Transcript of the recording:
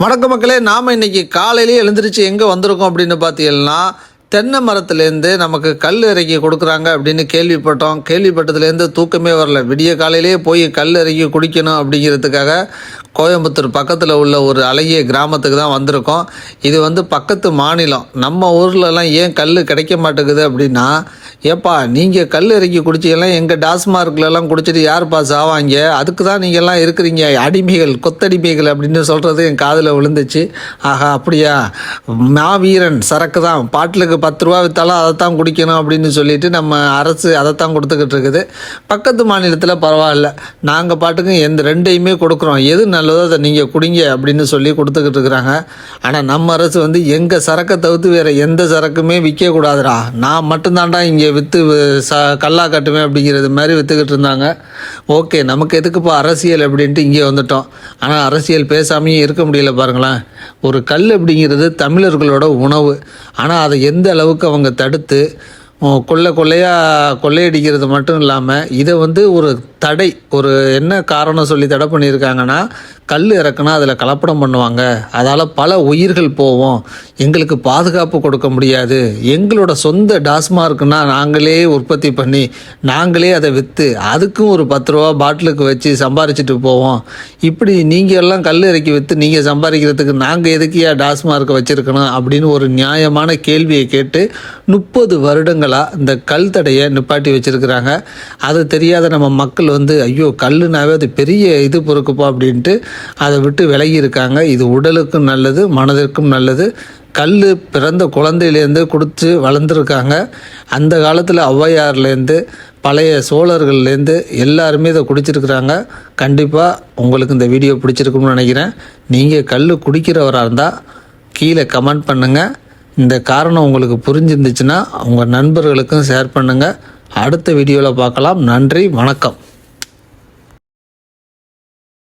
வணக்க மக்களே நாம் இன்னைக்கு காலையிலேயே எழுந்திரிச்சு எங்கே வந்திருக்கோம் அப்படின்னு பார்த்தீங்கன்னா தென்னை மரத்துலேருந்து நமக்கு கல் இறக்கி கொடுக்குறாங்க அப்படின்னு கேள்விப்பட்டோம். கேள்விப்பட்டதுலேருந்து தூக்கமே வரல. விடிய காலையிலேயே போய் கல் இறக்கி குடிக்கணும் அப்படிங்கிறதுக்காக கோயம்புத்தூர் பக்கத்தில் உள்ள ஒரு அழகிய கிராமத்துக்கு தான் வந்திருக்கோம். இது வந்து பக்கத்து மாநிலம். நம்ம ஊர்லலாம் ஏன் கல் கிடைக்க மாட்டேங்குது அப்படின்னா ஏப்பா நீங்கள் கல் இறக்கி குடிச்சீங்கன்னா எங்கள் டாஸ்மார்க்லலாம் குடிச்சிட்டு யாருப்பா சாவாங்க? அதுக்கு தான் நீங்கள்லாம் இருக்கிறீங்க. அடிமைகள் கொத்தடிமைகள் அப்படின்னு சொல்கிறது என் காதில் விழுந்துச்சு. ஆஹா அப்படியா? மாவீரன் சரக்கு தான். பாட்டிலுக்கு பத்து ரூபா விற்றாலும் அதை தான் குடிக்கணும் அப்படின்னு சொல்லிட்டு நம்ம அரசு அதை தான் கொடுத்துக்கிட்டு இருக்குது. பக்கத்து மாநிலத்தில் பரவாயில்ல. நாங்கள் பாட்டுக்கு எந்த ரெண்டையுமே கொடுக்குறோம். எது நல்லதோ அதை நீங்கள் குடிங்க அப்படின்னு சொல்லி கொடுத்துக்கிட்டு இருக்கிறாங்க. ஆனால் நம்ம அரசு வந்து எங்கள் சரக்கை தவிர்த்து வேறு எந்த சரக்குமே விற்கக்கூடாதுடா. நான் மட்டும்தான்டா இங்கே விற்று சா கல்லா கட்டுவேன் அப்படிங்கிறது மாதிரி விற்றுக்கிட்டு இருந்தாங்க. ஓகே நமக்கு எதுக்குப்பா அரசியல் அப்படின்ட்டு இங்கே வந்துட்டோம். ஆனால் அரசியல் பேசாமையும் இருக்க முடியல பாருங்களேன். ஒரு கல் அப்படிங்கிறது தமிழர்களோட உணவு. ஆனால் அதை எந்த அளவுக்கு அவங்க தடுத்து கொள்ளை கொள்ளையாக கொள்ளையடிக்கிறது மட்டும் இல்லாமல் இதை வந்து ஒரு தடை ஒரு என்ன காரணம் சொல்லி தடை பண்ணியிருக்காங்கன்னா கல் இறக்குனா அதில் கலப்படம் பண்ணுவாங்க. அதால் பல உயிர்கள் போவோம். எங்களுக்கு பாதுகாப்பு கொடுக்க முடியாது. எங்களோட சொந்த டாஸ்மார்க்குனா நாங்களே உற்பத்தி பண்ணி நாங்களே அதை விற்று அதுக்கும் ஒரு பத்து ரூபா பாட்டிலுக்கு வச்சு சம்பாரிச்சிட்டு போவோம். இப்படி நீங்கள் எல்லாம் கல் இறக்கி விற்று நீங்கள் சம்பாதிக்கிறதுக்கு நாங்கள் எதுக்கியா டாஸ்மார்க்கை வச்சுருக்கணும் அப்படின்னு ஒரு நியாயமான கேள்வியை கேட்டு முப்பது வருடங்களாக இந்த கல் தடையை நிப்பாட்டி வச்சுருக்கிறாங்க. அது தெரியாத நம்ம மக்கள் மக்கள் வந்து ஐயோ கல்லுனாவே அது பெரிய இது பொறுக்குப்பா அப்படின்ட்டு அதை விட்டு விலகி இருக்காங்க இது உடலுக்கும் நல்லது மனதிற்கும் நல்லது. கல் பிறந்த குழந்தையிலேருந்து கொடுத்து வளர்ந்துருக்காங்க. அந்த காலத்தில் ஔவையார்லேருந்து பழைய சோழர்கள்லேருந்து எல்லாருமே இதை குடிச்சிருக்கிறாங்க. கண்டிப்பாக உங்களுக்கு இந்த வீடியோ பிடிச்சிருக்கும்னு நினைக்கிறேன். நீங்கள் கல் குடிக்கிறவராக இருந்தால் கீழே கமெண்ட் பண்ணுங்கள் இந்த காரணம் உங்களுக்கு புரிஞ்சிருந்துச்சுன்னா உங்கள் நண்பர்களுக்கும் ஷேர் பண்ணுங்கள் அடுத்த வீடியோவில் பார்க்கலாம். நன்றி வணக்கம்.